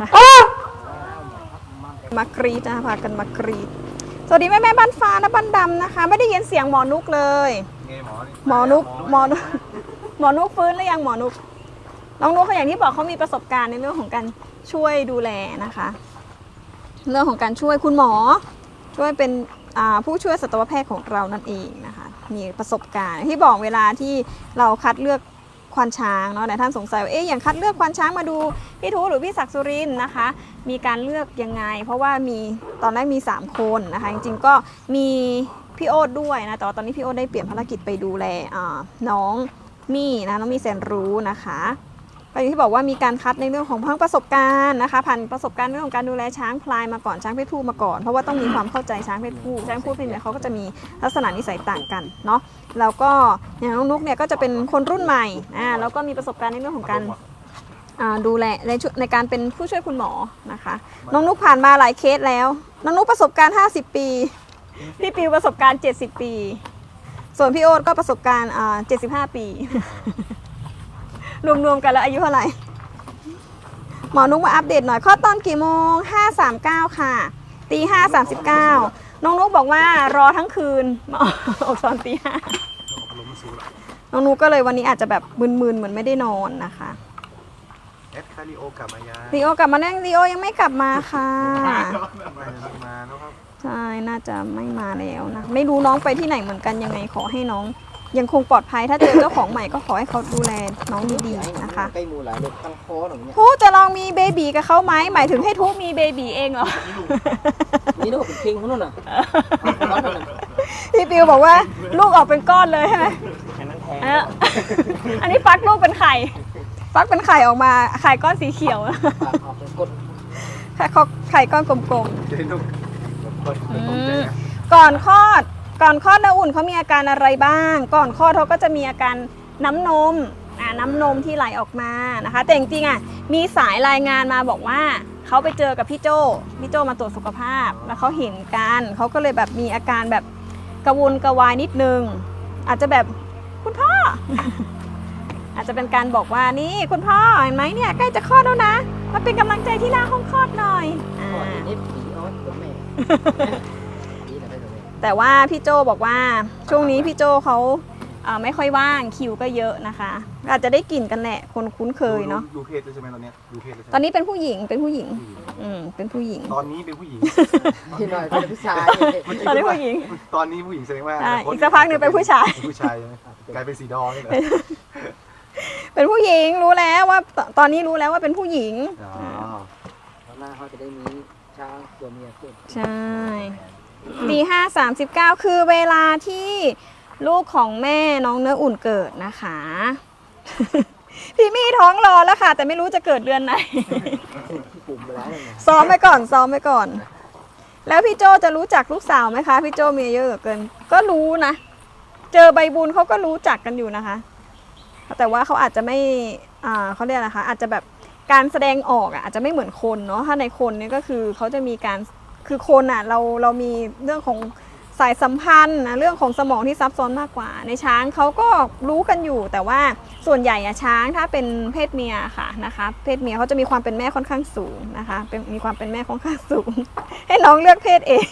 นะคะ มากรีดนะคะพากันมากรีด สวัสดีแม่แม่ๆบ้านฟ้าและบ้านดำนะคะ ไม่ได้ยินเสียงหมอนุกเลยไงหมอนี่หมอนุกหมอนุกหมอนุกฟื้นหรือยังหมอนุกน้องนุกเขาอย่างที่บอกเขามีประสบการณ์ในเรื่องของการช่วยดูแลนะคะ เรื่องของการช่วยคุณหมอ ช่วยเป็นอ่าผู้ช่วยสัตวแพทย์ของเรานั่นเองนะคะ มีประสบการณ์ที่บอกเวลาที่เราคัดเลือก ควานช้างเนาะแต่ท่านสงสัยว่าเอ๊ะอย่างคัดเลือกควานช้างมาดูพี่ทูหรือพี่ศักดิ์สุรินนะคะ มีการเลือกยังไง เพราะว่ามีตอนแรกมี 3 คนนะคะ จริงๆก็มีพี่โอ๊ตด้วยนะแต่ว่าตอนนี้พี่โอ๊ตได้เปลี่ยนภารกิจไปดูแลน้องมี่นะน้องมี่แสนรู้นะคะ ก็อย่างที่บอกว่ามีการคัดในเรื่องของทั้งประสบการณ์นะคะผ่านประสบการณ์เรื่องของการดูแลช้างพลายมาก่อนช้างเพศผู้มาก่อน เพราะว่าต้องมีความเข้าใจช้างเพศผู้ช้างเพศผู้เนี่ยเขาก็จะมีลักษณะนิสัยต่างกันเนาะแล้วก็อย่างน้องนุกเนี่ยก็จะเป็นคนรุ่นใหม่อ่าแล้วก็มีประสบการณ์ในเรื่องของการดูแลในในการเป็นผู้ช่วยคุณหมอนะคะ น้องนุกผ่านมาหลายเคสแล้ว น้องนุกประสบการณ์ 50 ปี พี่ปิวประสบการณ์ 70 ปี ส่วนพี่โอ๊ตก็ประสบการณ์75 ปี รวมๆกันแล้วอายุเท่าไหร่ หมอนุกมาอัปเดตหน่อยข้อดตอนกี่โมง 539 ค่ะ ตี539 น้องนุกบอกว่ารอทั้งคืนมาออกตอนตีห้าลมสูงละน้องนุกก็เลยวันนี้อาจจะแบบมึนๆเหมือนไม่ได้นอนนะคะเอสคาริโอกลับมายาลีโอกลับมาแน่ลีโอยังไม่กลับมาค่ะ ไม่ได้มาแล้วครับ ใช่ น่าจะไม่มาแล้วนะ ไม่รู้น้องไปที่ไหนเหมือนกันยังไงขอให้น้อง ยังคงปลอดภัยถ้าเจอเจ้าของใหม่ก็ขอให้เขาดูแลน้องดีๆนะคะ ใกล้หมูหลายเลยตั้งคอหน่อยเนี่ยทูจะลองมีเบบีกับเขาไหมหมายถึงให้ทูมีเบบีเองเหรอ นี่ลูกเป็นคิงเขานู่นน่ะร้อนน่ะพี่ปิวบอกว่าลูกออกเป็นก้อนเลยใช่ไหมแค่นั้นแทงเอออันนี้ฟักลูกเป็นไข่ฟักเป็นไข่ออกมาไข่ก้อนสีเขียวปากออกเป็นกดไข่ไข่ก้อนกลมๆเจ๊นุกคนอืตกใจมนะก่อนคลอด ก่อนคลอดน้าอุ่นเขามีอาการอะไรบ้าง ก่อนคลอดเขาก็จะมีอาการน้ำนมอ่าน้ำนมที่ไหลออกมานะคะ แต่จริงๆอะมีสายรายงานมาบอกว่าเขาไปเจอกับพี่โจพี่โจมาตรวจสุขภาพ แล้วเขาเห็นกันเขาก็เลยแบบมีอาการแบบกระวนกระวายนิดนึง อาจจะแบบคุณพ่อ อาจจะเป็นการบอกว่านี่คุณพ่อเห็นไหมเนี่ยใกล้จะคลอดแล้วนะมาเป็นกำลังใจที่หน้าห้องคลอดหน่อยอ่า แต่ได้ตัวแม่แต่ว่าพี่โจบอกว่าช่วงนี้พี่โจเขาเอ่อไม่ค่อยว่างคิวก็เยอะนะคะ อาจจะได้กลิ่นกันแหละคนคุ้นเคยเนาะดูเพศเลยใช่ไหมตอนเนี้ยดูเพศเลยใช่ไหมตอนนี้เป็นผู้หญิงเป็นผู้หญิงผู้หญิง อืมเป็นผู้หญิง ตอนนี้เป็นผู้หญิงพี่หน่อยเป็นผู้ชายตอนนี้ผู้หญิง ตอนนี้ผู้หญิงแสดงว่าใช่นาคตอีกสักพักหนึ่งเป็นผู้ชายเป็นผู้ชายใช่ไหมกลายเป็นสีดอนี่เหรอเป็นผู้หญิงรู้แล้วว่าตตอนนี้รู้แล้วว่าเป็นผู้หญิงอ๋อหน้าเขาจะได้มีช้างตัวเมียขึ้นใช่ ตีห้าสามสิบเก้าคือเวลาที่ลูกของแม่น้องเนื้ออุ่นเกิดนะคะ พี่มี่ท้องรอแล้วค่ะ แต่ไม่รู้จะเกิดเดือนไหน ซ้อมไปก่อนซ้อมไปก่อน แล้วพี่โจจะรู้จักลูกสาวไหมคะพี่โจมีอายุเหลือเกิน ก็รู้นะ เจอใบบุญเขาก็รู้จักกันอยู่นะคะ แต่ว่าเขาอาจจะไม่อ่าเขาเรียกอะคะ อาจจะแบบการแสดงออกอะอาจจะไม่เหมือนคนเนาะถ้าในคนเนี่ยก็คือเขาจะมีการ คือคนอะเราเรามีเรื่องของสายสัมพันธ์นะเรื่องของสมองที่ซับซ้อนมากกว่า ในช้างเขาก็รู้กันอยู่ แต่ว่าส่วนใหญ่อะช้างถ้าเป็นเพศเมียค่ะนะคะ เพศเมียเขาจะมีความเป็นแม่ค่อนข้างสูงนะคะเป็นมีความเป็นแม่ค่อนข้างสูง ให้น้องเลือกเพศเอง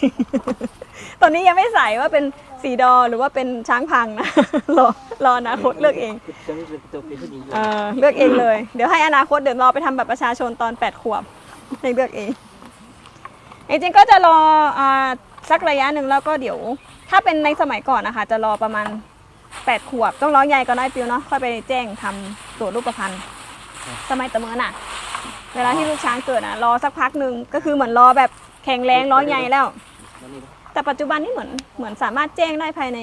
ตอนนี้ยังไม่ใส่ว่าเป็นสีดอหรือว่าเป็นช้างพังนะรอรออนาคตเลือกเองเออเลือกเองเลย เดี๋ยวให้อนาคตเดี๋ยวรอไปทำแบบประชาชนตอน8ขวบให้เลือกเอง จริงๆก็จะรออ่าสักระยะหนึ่งแล้วก็เดี๋ยว ถ้าเป็นในสมัยก่อนนะคะ จะรอประมาณ 8 ขวบ ต้องร้องใหญ่ก็ได้ปิวเนาะค่อยไปแจ้งทำตรวจรูปพรรณสมัยตะเมินอะ เวลาที่ลูกช้างเกิดอะรอสักพักหนึ่งก็คือเหมือนรอแบบแข็งแรงร้องใหญ่แล้ว แล้วนี่แต่ปัจจุบันนี่เหมือนเหมือนสามารถแจ้งได้ภายใน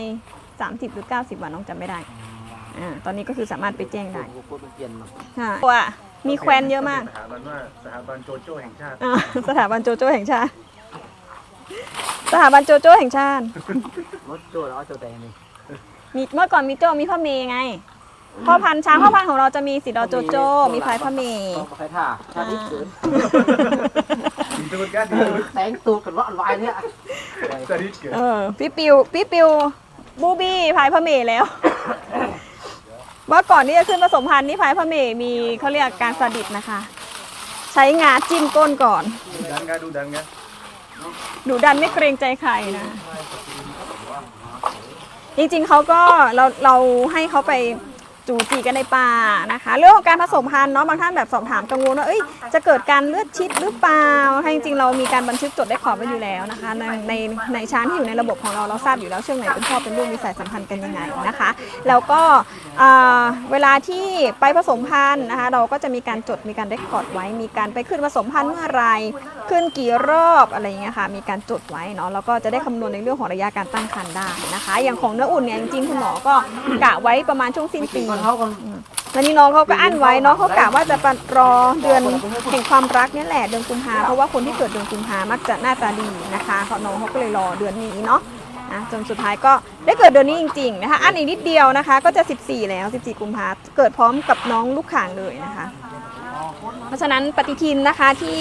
30 หรือ 90 วันน้องจำไม่ได้อ่าตอนนี้ก็คือสามารถไปแจ้งได้โอ้โหมันเปลี่ยนมาใช่ตัว มีแควนเยอะมาก สถาบันว่าสถาบันโจโจ้แห่งชาติ อ่าสถาบันโจโจ้แห่งชาติ สถาบันโจโจ้แห่งชาติ รถโจ้แล้วเอาโจ้แต่นี่มีเมื่อก่อนมีโจมีพ่อเมย์ไง พ่อพันธุ์ช้างพ่อพันธุ์ของเราจะมีสีดอโจโจ้ มีพายพ่อเมย์ ต้องไปใครท่าชาติเกิดดีตูดกันดีตูดแสงตูดกันร้อนวายเนี่ยสวัสดีเกิดเออพี่ปิวพี่ปิวบูบี้พายพ่อเมย์แล้ว เมื่อก่อนที่จะขึ้นผสมพันธุ์นี่พายพ่อเมย์มีเขาเรียกการสดิตนะคะ ใช้งาจิ้มก้นก่อนดูดันกันดูดันกันดุดันไม่เกรงใจใครนะ จริงๆเขาก็เราเราให้เขาไป จูจีกันในป่านะคะ เรื่องของการผสมพันธุ์เนาะบางท่านแบบสอบถามกังวลว่าเอ้ยจะเกิดการเลือดชิดหรือเปล่าให้จริงๆเรามีการบันทึกจดได้ขอบไว้อยู่แล้วนะคะ ในในในช้างที่อยู่ในระบบของเราเราทราบอยู่แล้วเชื่องไหนเป็นพ่อเป็นลูกมีสายสัมพันธ์กันยังไงนะคะ แล้วก็เวลาที่ไปผสมพันธุ์นะคะ เราก็จะมีการจดมีการเรคคอดไว้ มีการไปขึ้นผสมพันธุ์เมื่อไรขึ้นกี่รอบอะไรอย่างเงี้ยค่ะมีการจดไว้เนาะแล้วก็จะได้คำนวณในเรื่องของระยะการตั้งครรภ์ได้นะคะ อย่างของเนื้ออุ่นเนี่ยจริงๆคุณหมอก็กะไว้ประมาณช่วงสิ้นปีอนเขาคนแล้วนี่น้องเขาก็อั้นไว้เนาะเขากะว่าจะรอเดือนแห่งความรักนี่แหละเดือนกุมภาเพราะว่าคนที่เกิดเดือนกุมภามักจะหน้าตาดีนะคะเขาน้องเขาก็เลยรอเดือนนี้เนาะนะจนสุดท้ายก็ได้เกิดเดือนนี้จริง ๆ นะคะ อันอีกนิดเดียวนะคะ ก็จะ 14 แล้ว 14 กุมภาเกิดพร้อมกับน้องลูกข่างเลยนะคะ เพราะฉะนั้นปฏิทินนะคะที่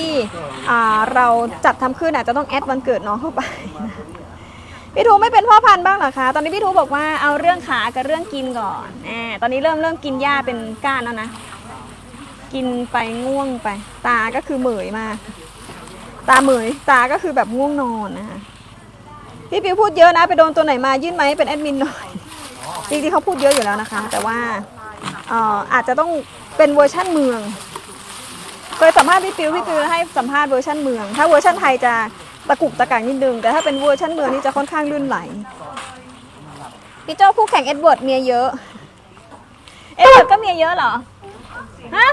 เราจัดทำขึ้นอาจจะต้องแอดวันเกิดน้องเข้าไปนะ พี่ทูไม่เป็นพ่อพันธุ์บ้างเหรอคะ ตอนนี้พี่ทูบอกว่าเอาเรื่องขากับเรื่องกินก่อนแหมตอนนี้เริ่มเริ่มกินหญ้าเป็นก้านแล้วนะ กินไปง่วงไป ตาก็คือเหมยมาก ตาเหมยตาก็คือแบบง่วงนอนนะคะ พี่ปิวพูดเยอะนะ ไปโดนตัวไหนมายื่นไหมเป็นแอดมินหน่อย จริงๆเขาพูดเยอะอยู่แล้วนะคะ แต่ว่าเอ่ออาจจะต้องเป็นเวอร์ชั่นเมือง เคยสัมภาษณ์พี่ปิวพี่ปิวให้สัมภาษณ์เวอร์ชันเมือง ถ้าเวอร์ชันไทยจะ ตะกุกตะกักนิดนึง แต่ถ้าเป็นเวอร์ชันเมืองนี่จะค่อนข้างลื่นไหล พี่เจ้าคู่แข่งเอ็ดเวิร์ดเมียเยอะ เอ็ดเวิร์ดก็เมียเยอะเหรอ ฮะ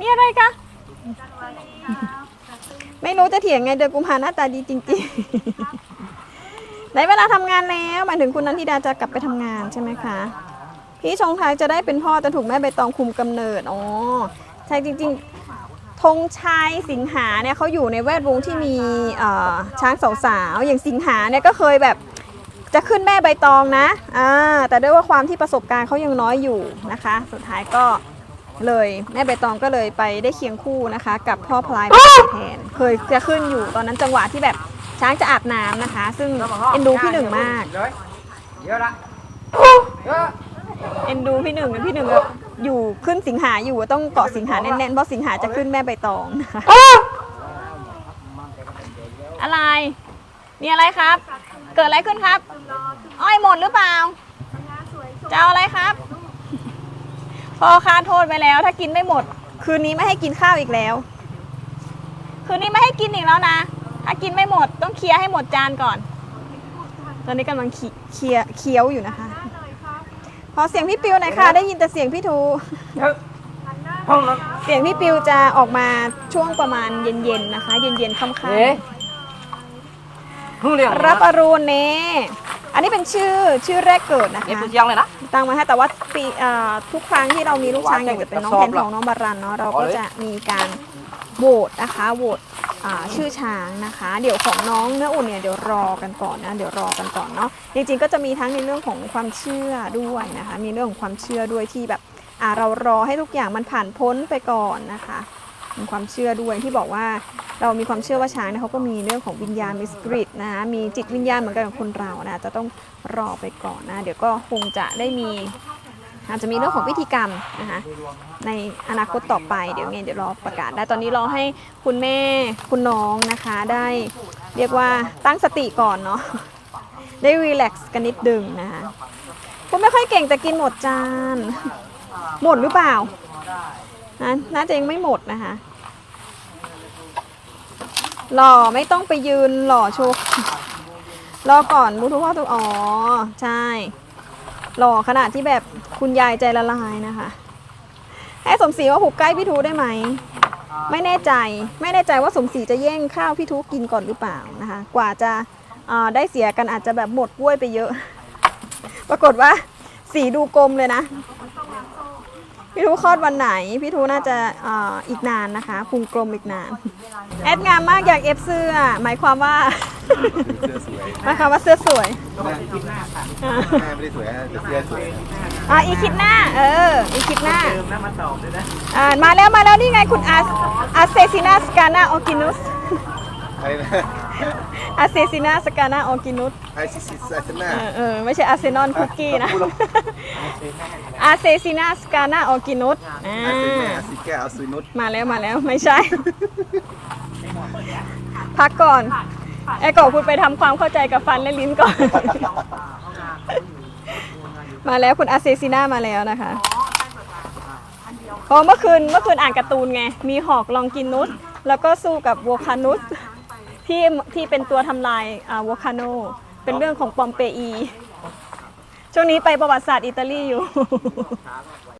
มีอะไรคะ ไม่รู้จะเถียงไงเดือนกุมภาหน้าตาดีจริงๆ ในเวลาทำงานแล้วหมายถึงคุณนันทิดาจะกลับไปทำงานใช่ไหมคะ พี่ชงไทยจะได้เป็นพ่อแต่ถูกแม่ใบตองคุมกำเนิด อ๋อ ใช่จริง ๆ ธงชัยสิงหาเนี่ยเขาอยู่ในแวดวงที่มีช้างสาวๆอย่างสิงหาเนี่ยก็เคยแบบจะขึ้นแม่ใบตองนะอ่าแต่ด้วยว่าความที่ประสบการณ์เขายังน้อยอยู่นะคะ สุดท้ายก็เลยแม่ใบตองก็เลยไปได้เคียงคู่นะคะ กับพ่อพลายแทนเคยจะขึ้นอยู่ตอนนั้นจังหวะที่แบบช้างจะอาบน้ำนะคะ ซึ่งเอ็นดูพี่หนึ่งมากเยอะละเอ็นดูพี่หนึ่งพี่หนึ่งแบบ อยู่ขึ้นสิงหาอยู่ต้องเกาะสิงหาแน่นๆเพราะสิงหาจะขึ้นแม่ใบตองนะคะอะไร มีอะไรครับ เกิดอะไรขึ้นครับ อ้อยหมดหรือเปล่าจะเอาอะไรครับ พอคาโทษไปแล้ว ถ้ากินไม่หมด คืนนี้ไม่ให้กินข้าวอีกแล้ว คืนนี้ไม่ให้กินอีกแล้วนะ ถ้ากินไม่หมดต้องเคลียร์ให้หมดจานก่อน ตอนนี้กำลังเคเคลียร์เคี้ยวอยู่นะคะ ขอเสียงพี่ปิวหน่อยค่ะ ได้ยินแต่เสียงพี่ทูเยอะห้องนั้นเสียงพี่ปิวจะออกมาช่วงประมาณเย็นๆนะคะ เย็นๆค่ำเอ๊ะห้องเรียงๆรับอรุณเน่อันนี้เป็นชื่อชื่อแรกเกิดนะเอ๊ะคะผู้เชียงเลยนะ ตั้งมาให้แต่ว่าปีเอ่อทุกครั้งที่เรามีลูกช้างอย่างจะเป็นน้องกระสแทอบนละของน้องบารันเนาะเราอ๋อก็เลยจะมีการโหวตนะคะโหวตอ่า ชื่อช้างนะคะ เดี๋ยวของน้องเนื้ออุ่นเนี่ยเดี๋ยวรอกันก่อนนะ เดี๋ยวรอกันก่อนเนาะจริงๆก็จะมีทั้งในเรื่องของความเชื่อด้วยนะคะ มีเรื่องของความเชื่อด้วยที่แบบเรารอให้ทุกอย่างมันผ่านพ้นไปก่อนนะคะมีความเชื่อด้วยที่บอกว่าเรามีความเชื่อว่าช้างเนี่ยเขาก็มีเรื่องของวิญญาณมีสปิริตนะคะมีจิตวิญญาณเหมือนกันกับคนเรานะจะต้องรอไปก่อนนะ เดี๋ยวก็คงจะได้มี อาจจะมีเรื่องของพิธีกรรมนะคะในอนาคตต่อไปเดี๋ยวไงเดี๋ยวรอประกาศได้ตอนนี้รอให้คุณแม่คุณน้องนะคะได้เรียกว่าตั้งสติก่อนเนาะได้รีแลกซ์กันนิดดึงนะคะคุณไม่ค่อยเก่งแต่กินหมดจาน หมดหรือเปล่านะน่าจะยังไม่หมดนะคะ หล่อไม่ต้องไปยืนหล่อโชว์รอก่อนมูทุกพ่อทุกอ๋อ ใช่ หล่อขนาดที่แบบคุณยายใจละลายนะคะ ให้สมศรีว่าผูกใกล้พี่ทูได้ไหม ไม่แน่ใจ ไม่แน่ใจว่าสมศรีจะแย่งข้าวพี่ทูกินก่อนหรือเปล่านะคะ กว่าจะได้เสียกันอาจจะแบบหมดกล้วยไปเยอะ ปรากฏว่าสีดูกลมเลยนะ พี่ทูคลอดวันไหน พี่ทูน่าจะอ,อีกนานนะคะพุงกลมอีกนาน แอดงามมากอยากเอฟเสื้อหมายความว่า เสื้อสวยหมายความว่าเสื้อสวยแม่ไม่ได้สวยนะแต่เสื้อสวยนะอ่าอีคิดหน้า เออ อีคิดหน้า เติมน้ำมาสอบเลยนะ อ่ามาแล้วมาแล้วนี่ไงคุณอาอาเซซินาสกานาออกินุสอะไรนะอาเซซินาสกานาออกินุสไอซิซิไอเซน่าเออเออไม่ใช่อาร์เซนอลคุกกี้นะอาเซซินาสกานาออกินุสอ่าไอเซน่าซิแกเอาซุยนุสมาแล้วมาแล้วไม่ใช่ พักก่อน ไอ้ก่อนคุณไปทำความเข้าใจกับฟันและลิ้นก่อน มาแล้วคุณอาเซซิน่ามาแล้วนะคะเพราะเมื่อคืนเมื่อคืนอ่านการ์ตูนไง มีหอกลองกินนุสแล้วก็สู้กับโวคานุสที่ที่เป็นตัวทำลายอ่าโวคาโน เป็นเรื่องของปอมเปอี ช่วงนี้ไปประวัติศาสตร์อิตาลีอยู่